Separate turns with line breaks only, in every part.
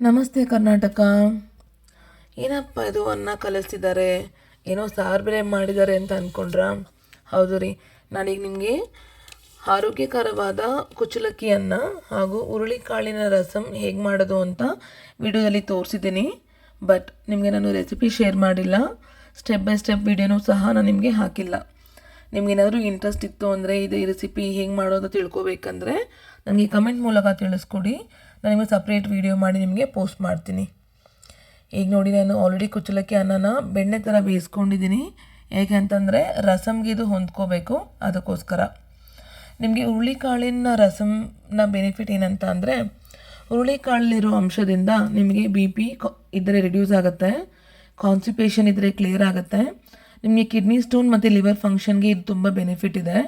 ನಮಸ್ತೆ ಕರ್ನಾಟಕ. ಏನಪ್ಪ ಇದು ಅನ್ನ ಕಲಿಸ್ತಿದ್ದಾರೆ? ಏನೋ ಸಾರು ಬೇರೆ ಮಾಡಿದ್ದಾರೆ ಅಂತ ಅಂದ್ಕೊಂಡ್ರ ಹೌದು ರೀ. ನಾನೀಗ ನಿಮಗೆ ಆರೋಗ್ಯಕರವಾದ ಕುಚ್ಚಲಕ್ಕಿ ಅನ್ನ ಹಾಗೂ ಹುರುಳಿಕಾಳಿನ ರಸಂ ಹೇಗೆ ಮಾಡೋದು ಅಂತ ವಿಡಿಯೋದಲ್ಲಿ ತೋರಿಸಿದ್ದೀನಿ. ಬಟ್ ನಿಮಗೆ ನಾನು ರೆಸಿಪಿ ಶೇರ್ ಮಾಡಿಲ್ಲ. ಸ್ಟೆಪ್ ಬೈ ಸ್ಟೆಪ್ ವಿಡಿಯೋನೂ ಸಹ ನಾನು ನಿಮಗೆ ಹಾಕಿಲ್ಲ. ನಿಮ್ಗೇನಾದರೂ ಇಂಟ್ರೆಸ್ಟ್ ಇತ್ತು ಅಂದರೆ ಇದು ಈ ರೆಸಿಪಿ ಹೇಗೆ ಮಾಡೋದು ತಿಳ್ಕೊಬೇಕಂದ್ರೆ ನನಗೆ ಕಮೆಂಟ್ ಮೂಲಕ ತಿಳಿಸ್ಕೊಡಿ. ನಾನು ನಿಮಗೆ ಸಪ್ರೇಟ್ ವಿಡಿಯೋ ಮಾಡಿ ನಿಮಗೆ ಪೋಸ್ಟ್ ಮಾಡ್ತೀನಿ. ಈಗ ನೋಡಿ ನಾನು ಆಲ್ರೆಡಿ ಕುಚ್ಚಲಕ್ಕಿ ಅನ್ನನ ಬೆಣ್ಣೆ ಥರ ಬೇಯಿಸ್ಕೊಂಡಿದ್ದೀನಿ. ಯಾಕೆ ಅಂತಂದರೆ ರಸಮ್ಗೆ ಇದು ಹೊಂದ್ಕೋಬೇಕು ಅದಕ್ಕೋಸ್ಕರ. ನಿಮಗೆ ಹುರುಳಿಕಾಳಿನ ರಸಮ್ನ ಬೆನಿಫಿಟ್ ಏನಂತ ಅಂದರೆ ಹುರುಳಿಕಾಳಲ್ಲಿರೋ ಅಂಶದಿಂದ ನಿಮಗೆ ಬಿ ಪಿ ಇದ್ದರೆ ರಿಡ್ಯೂಸ್ ಆಗುತ್ತೆ. ಕಾನ್ಸಿಪೇಷನ್ ಇದ್ದರೆ ಕ್ಲಿಯರ್ ಆಗುತ್ತೆ. ನಿಮಗೆ ಕಿಡ್ನಿ ಸ್ಟೋನ್ ಮತ್ತು ಲಿವರ್ ಫಂಕ್ಷನ್ಗೆ ಇದು ತುಂಬ ಬೆನಿಫಿಟ್ ಇದೆ.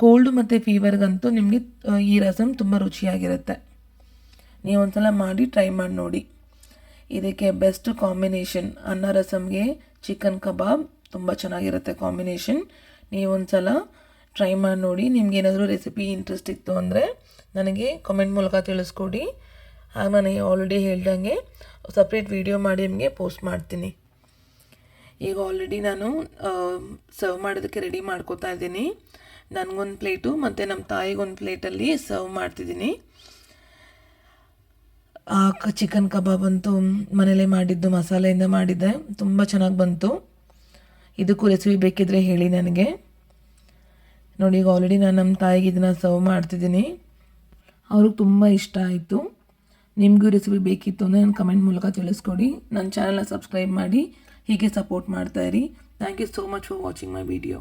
ಕೋಲ್ಡ್ ಮತ್ತು ಫೀವರ್ಗಂತೂ ನಿಮಗೆ ಈ ರಸಮ್ ತುಂಬ ರುಚಿಯಾಗಿರುತ್ತೆ. ನೀವು ಒಂದ್ಸಲ ಮಾಡಿ ಟ್ರೈ ಮಾಡಿ ನೋಡಿ. ಇದಕ್ಕೆ ಬೆಸ್ಟ್ ಕಾಂಬಿನೇಷನ್ ಅನ್ನ ರಸಮ್ಗೆ ಚಿಕನ್ ಕಬಾಬ್ ತುಂಬ ಚೆನ್ನಾಗಿರುತ್ತೆ ಕಾಂಬಿನೇಷನ್ ನೀವು ಒಂದ್ಸಲ ಟ್ರೈ ಮಾಡಿ ನೋಡಿ, ನಿಮ್ಗೆ ಏನಾದರೂ ರೆಸಿಪಿ ಇಂಟ್ರೆಸ್ಟ್ ಇತ್ತು ಅಂದರೆ ನನಗೆ ಕಮೆಂಟ್ ಮೂಲಕ ತಿಳಿಸ್ಕೊಡಿ. ಹಾಗೆ ನಾನು ಆಲ್ರೆಡಿ ಹೇಳ್ದಂಗೆ ಸಪ್ರೇಟ್ ವಿಡಿಯೋ ಮಾಡಿ ನಿಮಗೆ ಪೋಸ್ಟ್ ಮಾಡ್ತೀನಿ. ಈಗ ಆಲ್ರೆಡಿ ನಾನು ಸರ್ವ್ ಮಾಡೋದಕ್ಕೆ ರೆಡಿ ಮಾಡ್ಕೋತಾ ಇದ್ದೀನಿ. ನನಗೊಂದು ಪ್ಲೇಟು ಮತ್ತು ನಮ್ಮ ತಾಯಿಗೊಂದು ಪ್ಲೇಟಲ್ಲಿ ಸರ್ವ್ ಮಾಡ್ತಿದ್ದೀನಿ. ಆ ಚಿಕನ್ ಕಬಾಬ್ ಅಂತೂ ಮನೇಲೇ ಮಾಡಿದ್ದು, ಮಸಾಲೆಯಿಂದ ಮಾಡಿದ್ದೆ. ತುಂಬ ಚೆನ್ನಾಗಿ ಬಂತು. ಇದಕ್ಕೂ ರೆಸಿಪಿ ಬೇಕಿದ್ರೆ ಹೇಳಿ ನನಗೆ. ನೋಡಿ, ಈಗ ಆಲ್ರೆಡಿ ನಾನು ನಮ್ಮ ತಾಯಿಗೆ ಇದನ್ನು ಸರ್ವ್ ಮಾಡ್ತಿದ್ದೀನಿ. ಅವ್ರಿಗೆ ತುಂಬ ಇಷ್ಟ ಆಯಿತು. ನಿಮಗೂ ರೆಸಿಪಿ ಬೇಕಿತ್ತು ಅಂದರೆ ನನ್ನ ಕಮೆಂಟ್ ಮೂಲಕ ತಿಳಿಸ್ಕೊಡಿ. ನನ್ನ ಚಾನಲ್ನ ಸಬ್ಸ್ಕ್ರೈಬ್ ಮಾಡಿ, ಹೀಗೆ support ಮಾಡ್ತಾಯಿರಿ thank you so much for watching my video